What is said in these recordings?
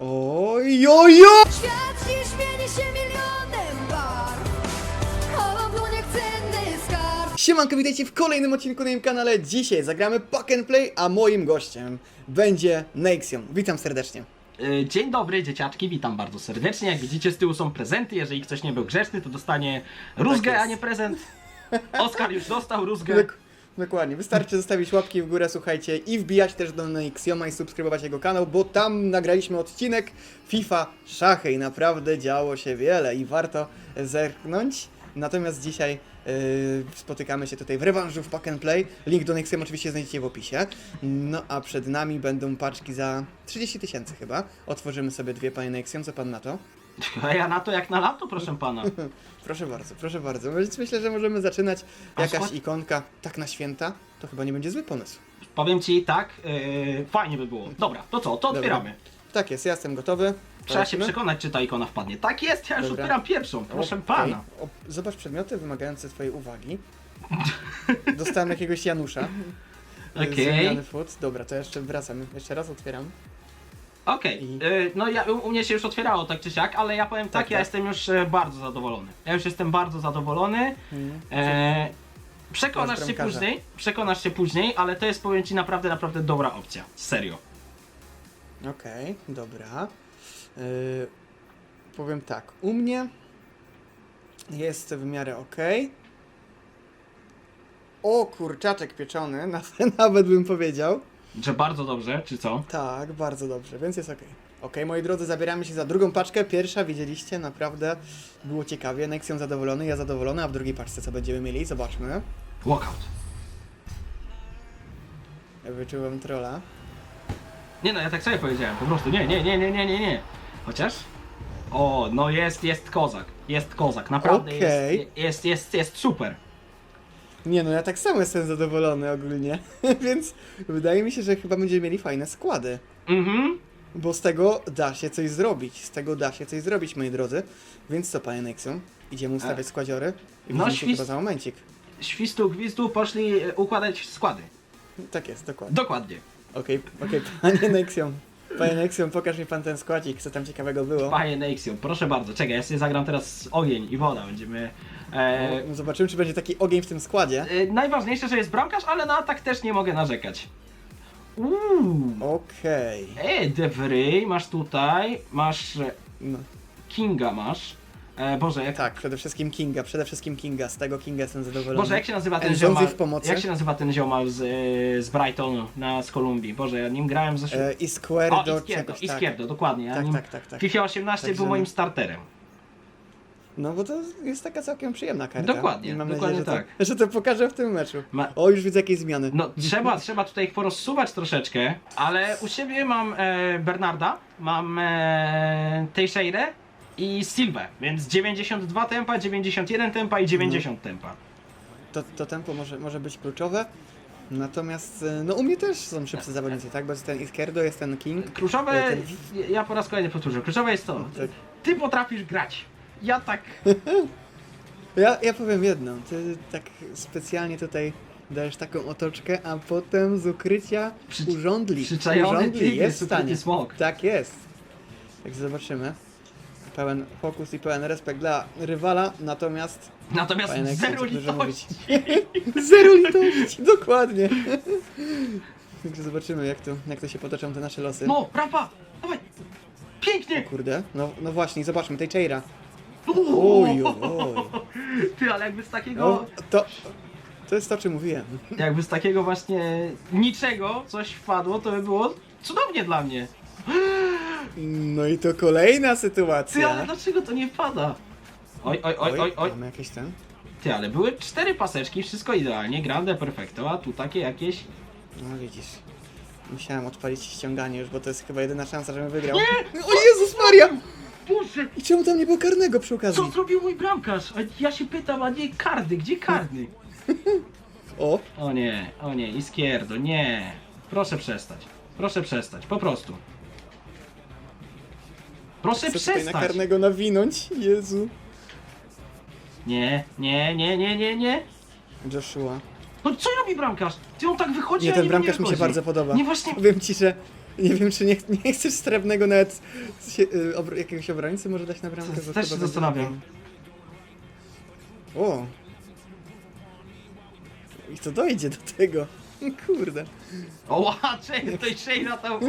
Oj, oj, oj! Świat dziś mieni się milionem Chowam w dłoniach cenny skarb Siemanko, witajcie w kolejnym odcinku na moim kanale. Dzisiaj zagramy Pack and Play, a moim gościem będzie Nexion. Witam serdecznie. E, Dzień dobry dzieciaczki, witam bardzo serdecznie. Jak widzicie z tyłu są prezenty, jeżeli ktoś nie był grzeczny to dostanie rózgę, jest. a nie prezent. Oskar już dostał rózgę. Dok- Dokładnie, wystarczy zostawić łapki w górę, słuchajcie, i wbijać też do Nexioma i subskrybować jego kanał, bo tam nagraliśmy odcinek FIFA Szachy i naprawdę działo się wiele i warto zerknąć. Natomiast dzisiaj yy, spotykamy się tutaj w rewanżu w Pack and Play. Link do Nexium oczywiście znajdziecie w opisie. No a przed nami będą paczki za 30 tysięcy chyba. Otworzymy sobie dwie, panie Nexium, co pan na to? A ja na to jak na lato, proszę pana. Proszę bardzo, proszę bardzo. Więc Myślę, że możemy zaczynać. A Jakaś ikonka tak na święta, to chyba nie będzie zły pomysł. Powiem ci tak, e, fajnie by było. Dobra, to co, to otwieramy. Tak jest, ja jestem gotowy. Trzeba się przekonać, czy ta ikona wpadnie. Tak jest, ja już Dobra. otwieram pierwszą, proszę Okej. pana. O, zobacz przedmioty wymagające twojej uwagi. Dostałem jakiegoś Janusza. Okej. Z wymiany food. Dobra, to jeszcze wracam. Jeszcze raz otwieram. Okej, I- e, no ja, u u mnie się już otwierało tak czy siak, ale ja powiem tak, Tak, ja tak. jestem już e, bardzo zadowolony. Ja już jestem bardzo zadowolony. Mm. E, przekonasz się bramkarza. później, przekonasz się później, ale to jest powiem ci naprawdę, naprawdę dobra opcja. Serio. Okej, dobra. Yy, powiem tak, u mnie jest w miarę ok. O, kurczaczek pieczony, na- nawet bym powiedział. Że bardzo dobrze, czy co? Tak, bardzo dobrze, więc jest ok. Ok, moi drodzy, zabieramy się za drugą paczkę. Pierwsza, widzieliście, naprawdę było ciekawie. Nexion zadowolony, ja zadowolony, a w drugiej paczce co będziemy mieli? Zobaczmy. Walkout. Ja wyczułem trolla. Nie no, ja tak sobie powiedziałem, po prostu nie, nie, nie, nie, nie, nie, nie. Chociaż? O, no jest, jest kozak. Jest kozak, naprawdę Okej. jest, jest, jest, jest super. Nie no, ja tak samo jestem zadowolony ogólnie, więc wydaje mi się, że chyba będziemy mieli fajne składy. Mhm. Bo z tego da się coś zrobić, z tego da się coś zrobić, moi drodzy. Więc co, panie Nexion? Idziemy ustawiać składziory i No, widzimy się świst- chyba za momencik. Świstu, gwizdu, poszli e, układać składy. Tak jest, dokładnie. Dokładnie. Okej, okej, panie Nexion. Panie Nexion, pokaż mi pan ten składzik, co tam ciekawego było. Panie Nexium, proszę bardzo, czekaj, ja sobie zagram teraz ogień i woda, będziemy... E, No, zobaczymy, czy będzie taki ogień w tym składzie. e, najważniejsze, że jest bramkarz, ale na atak też nie mogę narzekać. Uuu. Okej. E, De Vrij masz tutaj, masz e, No, Kinga masz. E, Boże, jak, tak, przede wszystkim Kinga, przede wszystkim Kinga, z tego Kinga jestem zadowolony. Boże, jak się nazywa ten Enzozy ziomal? w pomocy. Jak się nazywa ten ziomal z, e, z Brightonu na z Kolumbii? Boże, ja nim grałem ze E, O, Izquierdo, Izquierdo, czegoś, tak. Izquierdo, dokładnie. Ja Tak, nim tak, tak, tak. FIFA 18 Także był moim starterem. No bo to jest taka całkiem przyjemna karta. Dokładnie, I mam dokładnie nadzieję, że, tak. to, że to pokażę w tym meczu. Ma- O, już widzę jakieś zmiany. No, trzeba, trzeba tutaj ich porozsuwać troszeczkę, ale u siebie mam e, Bernarda, mam e, Teixeira i Silvę, więc 92 tempa, 91 tempa i 90 Mhm. tempa. To, to tempo może, może być kluczowe. Natomiast, e, no u mnie też są szybcy zawodnicy, tak? Bo jest ten Izquierdo, jest ten King. Kluczowe, E, ten- ja po raz kolejny powtórzę, kluczowe jest to, Tak. ty potrafisz grać. Ja tak, Ja, ja powiem jedno, ty tak specjalnie tutaj dajesz taką otoczkę, a potem z ukrycia Przy- urządli. przyczajony urządli tygrys, jest w stanie. ukryty smok. Tak jest. Tak zobaczymy. Pełen fokus i pełen respekt dla rywala, natomiast natomiast Panie zero litości. Zero litości, dokładnie. Także zobaczymy, jak to, jak to się potoczą te nasze losy. No, prawa, dawaj, pięknie. Kurde, no, no właśnie, zobaczmy, tej oj, oj. Ty, ale jakby z takiego... No, to, to jest to, o czym mówiłem. Jakby z takiego właśnie niczego coś wpadło, to by było cudownie dla mnie. No i to kolejna Ty, ale sytuacja. dlaczego to nie wpada? Oj, oj, oj, oj, oj. Mamy jakieś ten? Ty, ale były cztery paseczki, wszystko idealnie, grande perfecto, a tu takie jakieś... No widzisz. Musiałem odpalić ściąganie już, bo to jest chyba jedyna szansa, żebym wygrał. Nie! O Jezus Maria! Boże, I czemu tam nie było karnego przy okazji? co zrobił mój bramkarz? A ja się pytam, a nie karny, gdzie karny? O, O nie, o nie, Iskierdo, nie. Proszę przestać, proszę przestać, po prostu. Proszę chcę tutaj na przestać. karnego nawinąć. Jezu. Nie, nie, nie, nie, nie, nie. Joshua. No co robi bramkarz? Ty on tak wychodzi, Nie, a ten nie bramkarz mi się wychodzi. bardzo podoba. Nie właśnie. Powiem ci, że Nie wiem, czy nie, nie chcesz srebrnego nawet się, y, obro, jakiegoś obrońcy może dać na bramkę? Też bo się chyba będzie zastanawiam. O! I to dojdzie do tego. Kurde. O, tej Shayna tam...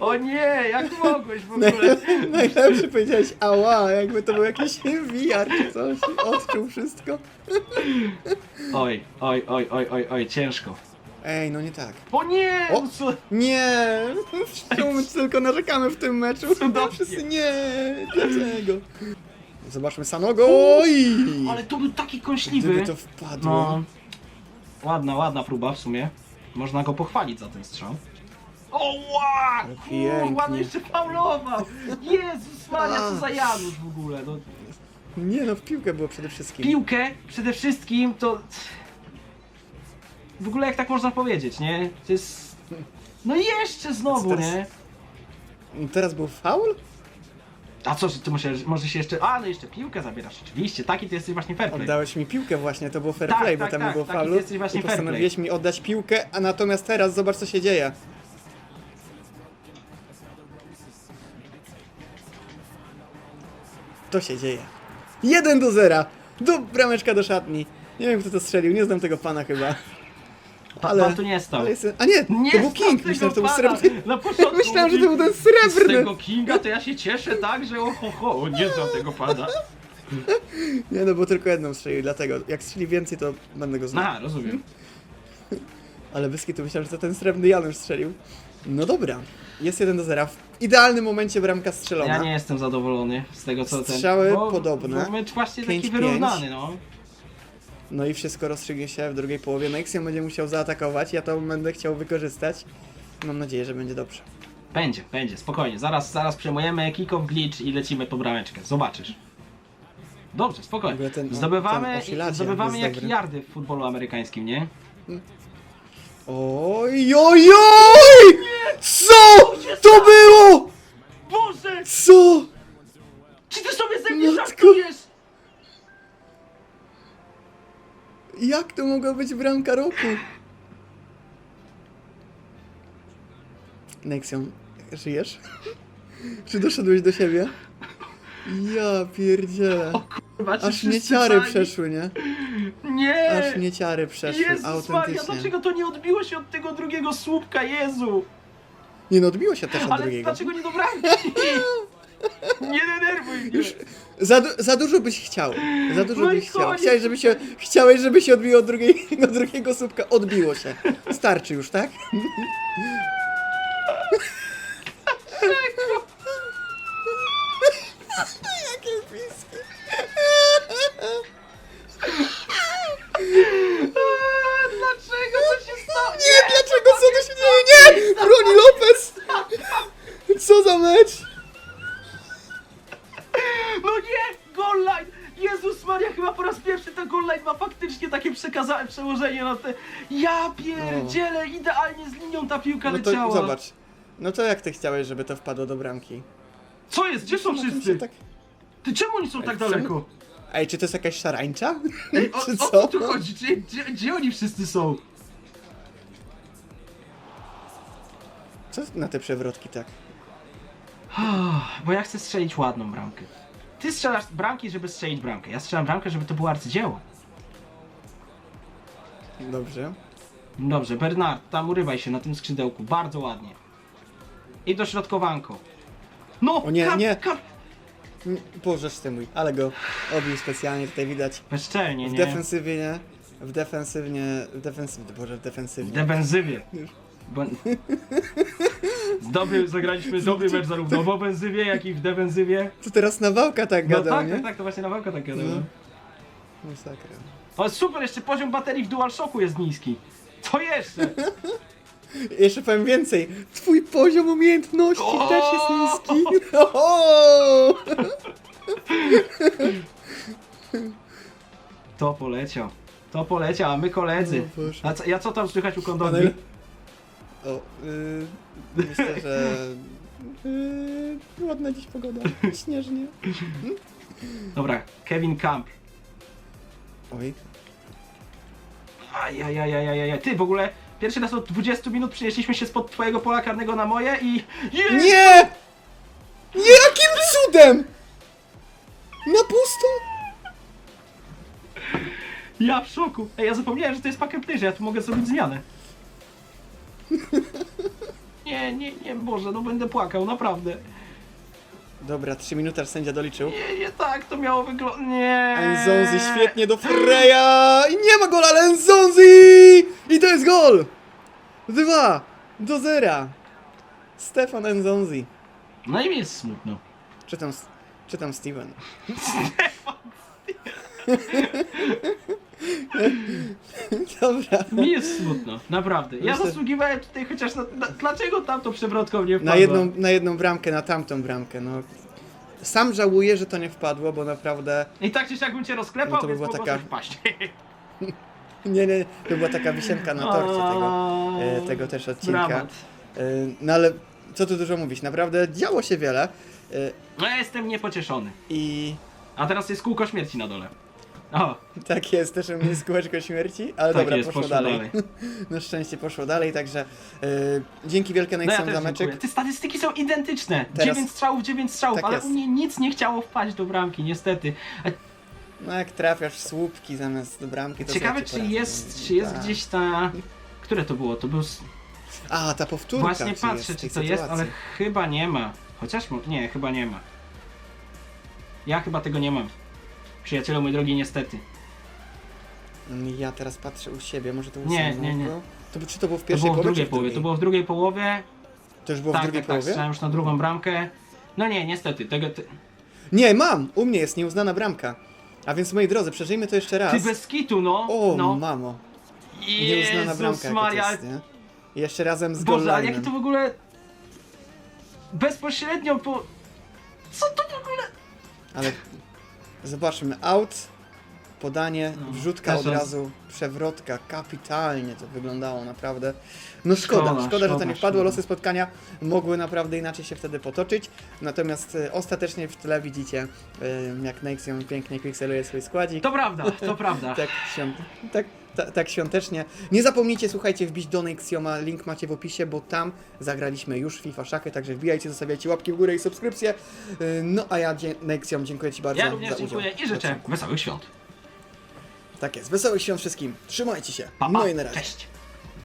O nie, jak mogłeś w ogóle? najlepszy powiedziałeś ała, jakby to był jakiś VR czy coś. Odczuł wszystko. Oj, oj, oj, oj, oj, oj, ciężko. Ej, no nie tak. O nie! O! no co- Nie! Czemu my tylko narzekamy w tym meczu? Cudownie. Wszyscy nie! Dlaczego? Zobaczmy Sanogo! Oj! Ale to był taki kąśliwy. Gdyby to wpadło. No. Ładna, ładna próba w sumie. Można go pochwalić za ten strzał. O, ła! Pięknie. Kur, Ładnie jeszcze faulował! Jezus Maria, co za Janusz w ogóle. No, Nie no, w piłkę było przede wszystkim. piłkę przede wszystkim to... W ogóle jak tak można powiedzieć, nie? To jest... No i jeszcze znowu, Teraz- nie? Teraz był faul? A co, ty musisz, może się jeszcze... A, no jeszcze piłkę zabierasz, oczywiście. Taki ty jesteś właśnie fair play. Oddałeś mi piłkę właśnie, to było fair Tak, play, tak, bo tam tak, nie było taki faulu. ty jesteś właśnie I fair play. postanowiłeś mi oddać piłkę, a natomiast teraz zobacz co się dzieje. To się dzieje. 1 do 0. Do brameczka do szatni. Nie wiem kto to strzelił, nie znam tego pana chyba. Ale- Pan tu nie stał. Ale jest... A nie, Nie to był King, tego myślałem, że to był pana. srebrny. Na początku Myślałem, że to był ten Z srebrny. tego Kinga to ja się cieszę tak, że o ho, o, nie znam tego pana. Nie no, bo tylko jedną strzelił, dlatego jak strzeli więcej to będę go znał. Aha, rozumiem. Ale Byski to myślałem, że to ten srebrny Janusz strzelił. No dobra, jest 1 do 0. W idealnym momencie bramka strzelona. Ja nie jestem zadowolony z tego co ten... Strzały bo, podobne. Bo mecz właśnie taki 5-5. wyrównany, no. No i wszystko rozstrzygnie się w drugiej połowie. Nexium będzie musiał zaatakować, ja to będę chciał wykorzystać. Mam nadzieję, że będzie dobrze. Będzie, będzie, spokojnie. Zaraz, zaraz przejmujemy kick-off glitch i lecimy po brameczkę. Zobaczysz. Dobrze, spokojnie. ten- Zdobywamy, ten zdobywamy jak dobry. jardy w futbolu amerykańskim, nie? Oj, oj, oj! Co to było? Boże! Co? Czy ty sobie ze mnie żartujesz? Jak to mogła być bramka roku? Nexium, żyjesz? Czy doszedłeś do siebie? Ja pierdzielę. Kurwa, Aż mnie ciary przeszły, nie? Nie! Aż mnie ciary przeszły, Jezus Maria, autentycznie. dlaczego to nie odbiło się od tego drugiego słupka, Jezu! Nie no, odbiło się też od Ale drugiego. dlaczego nie do bramki? Nie denerwuj mnie! Już za, du- za dużo byś chciał. Za dużo No i byś chciał. koniec. Chciałeś, żeby się, chciałeś, żeby się odbiło od drugiego, drugiego słupka. Odbiło się. Starczy już, tak? Jakie bliski. Eee, Dlaczego to się stało? Nie, dlaczego? Co to się dzieje? Nie! Broni Lopez! Co za mecz? No nie! Goal line! Jezus Maria, chyba po raz pierwszy ten goal line ma przekazane przełożenie na te... Ja pierdzielę, idealnie z linią ta piłka No to leciała. zobacz. No to jak ty chciałeś, żeby to wpadło do bramki? Co jest? Gdzie są Na tym wszyscy? tak- Ty czemu oni są tak czemu- daleko? Ej, czy to jest jakaś szarańcza? Ej, o, czy o co? co tu chodzi? Gdzie, gdzie, gdzie oni wszyscy są? Co na te przewrotki tak? Bo ja chcę strzelić ładną bramkę. Ty strzelasz bramki, żeby strzelić bramkę. Ja strzelam bramkę, żeby to było arcydzieło. Dobrze. Dobrze, Bernard, tam urywaj się na tym skrzydełku. Bardzo ładnie. I dośrodkowanko. No! O nie, kap, nie. Kap. Mm, Boże ty mój, ale go obił specjalnie, tutaj widać. Bezczelnie, W nie? defensywnie, nie? W defensywnie, w defensywnie, Boże, w W defensywnie. defensywie. Bo... Dobry, zagraliśmy dobry mecz zarówno w ofensywie, jak i w defensywie. To teraz Nawałka tak No gadał, tak, nie? tak, tak, to właśnie na walkę tak gadał. No. No. Masakra. O, super, jeszcze poziom baterii w DualShocku jest niski. Co jeszcze? Jeszcze powiem więcej, twój poziom umiejętności O! też jest niski. O! To poleciał. To poleciał, a my koledzy. O Boże. A co, ja co tam słychać u najle- O, yy, myślę, że yy, ładna dziś pogoda, śnieżnie. Dobra, Kevin Camp. Oj, Ajajajajajaj. Ty w ogóle Pierwszy raz od 20 minut przenieśliśmy się spod twojego pola karnego na moje i... Jest! Nie! Nie, jakim cudem? Na pusto? Ja w szoku. Ej, ja zapomniałem, że to jest pakiet że ja tu mogę zrobić zmianę. Nie, nie, nie, Boże, no będę płakał, naprawdę. Dobra, 3 minuty aż sędzia doliczył. Nie, nie tak to miało wyglądać. Nie. Enzonzi świetnie do Freya i nie ma gola, ale Enzonzi! I to jest gol! 2 do 0. Stefan Enzonzi. No i mi jest smutno. Czytam, czytam Steven. Dobra. Mi jest smutno, naprawdę. Ja Myślę- zasługiwałem tutaj chociaż na, na... Dlaczego tamto przewrotką nie wpadło? Na jedną, na jedną bramkę, na tamtą bramkę, no. Sam żałuję, że to nie wpadło, bo naprawdę... I tak czy siak bym cię rozklepał, No to by więc była mogło taka- coś. Nie, nie, to była taka wisienka na torcie tego, e, tego też odcinka. Dramat. E, No ale co tu dużo mówić, naprawdę działo się wiele e, No ja jestem niepocieszony. i A teraz jest kółko śmierci na dole. O, tak jest, też u mnie jest kółeczko śmierci, ale tak dobra, jest, poszło, poszło dalej. dalej. Na szczęście poszło dalej, także e, dzięki wielkie No ja też za meczek. Te statystyki są identyczne. Teraz- 9 strzałów, 9 strzałów, Tak ale jest. u mnie nic nie chciało wpaść do bramki, niestety. A No jak trafiasz w słupki zamiast do bramki, to Ciekawe, czy jest, czy jest Tak. gdzieś ta... Które to było? To był... s- A, ta powtórka. Właśnie czy patrzę, jest w czy tej to jest, sytuacji. ale chyba nie ma. Chociaż... mo- Nie, chyba nie ma. Ja chyba tego nie mam. Przyjacielu mój drogi, niestety. Ja teraz patrzę u siebie, może to u Nie, nie, nie. To, czy to było w To pierwszej było w połowie, drugiej czy połowie. To było w drugiej połowie. To już było w tak, drugiej tak, tak. połowie? Strzelałem już na drugą bramkę. No nie, niestety. Tego... Ty, Nie, mam! U mnie jest nieuznana bramka. A więc moi drodzy, przeżyjmy to jeszcze raz. ty bez kitu, no. O, no. mamo. Nieuznana Jezus bramka, jak Maria. to jest, nie? Jeszcze razem z Boże, ale jakie to w ogóle... Bezpośrednio po... Co to w ogóle... Ale zobaczmy, out, podanie, No, wrzutka od razu, przewrotka, kapitalnie to wyglądało naprawdę. No szkoda, szkoda, Szkoda, że to szkoda, nie wpadło, szkoda. losy spotkania mogły naprawdę inaczej się wtedy potoczyć, natomiast e, ostatecznie w tle widzicie, e, jak Nexium pięknie pikseluje swój składzik. To prawda, to prawda. Tak, świąt... tak, ta, tak świątecznie. Nie zapomnijcie, słuchajcie, wbić do Nexioma, link macie w opisie, bo tam zagraliśmy już FIFA Szachy, także wbijajcie, zostawiajcie łapki w górę i subskrypcję. Yy, No a ja, Nexiom, dziękuję Ci bardzo Ja za również udział. dziękuję i życzę wesołych świąt. Tak jest, wesołych świąt wszystkim, trzymajcie się, Pa, pa. no i na razie. Cześć.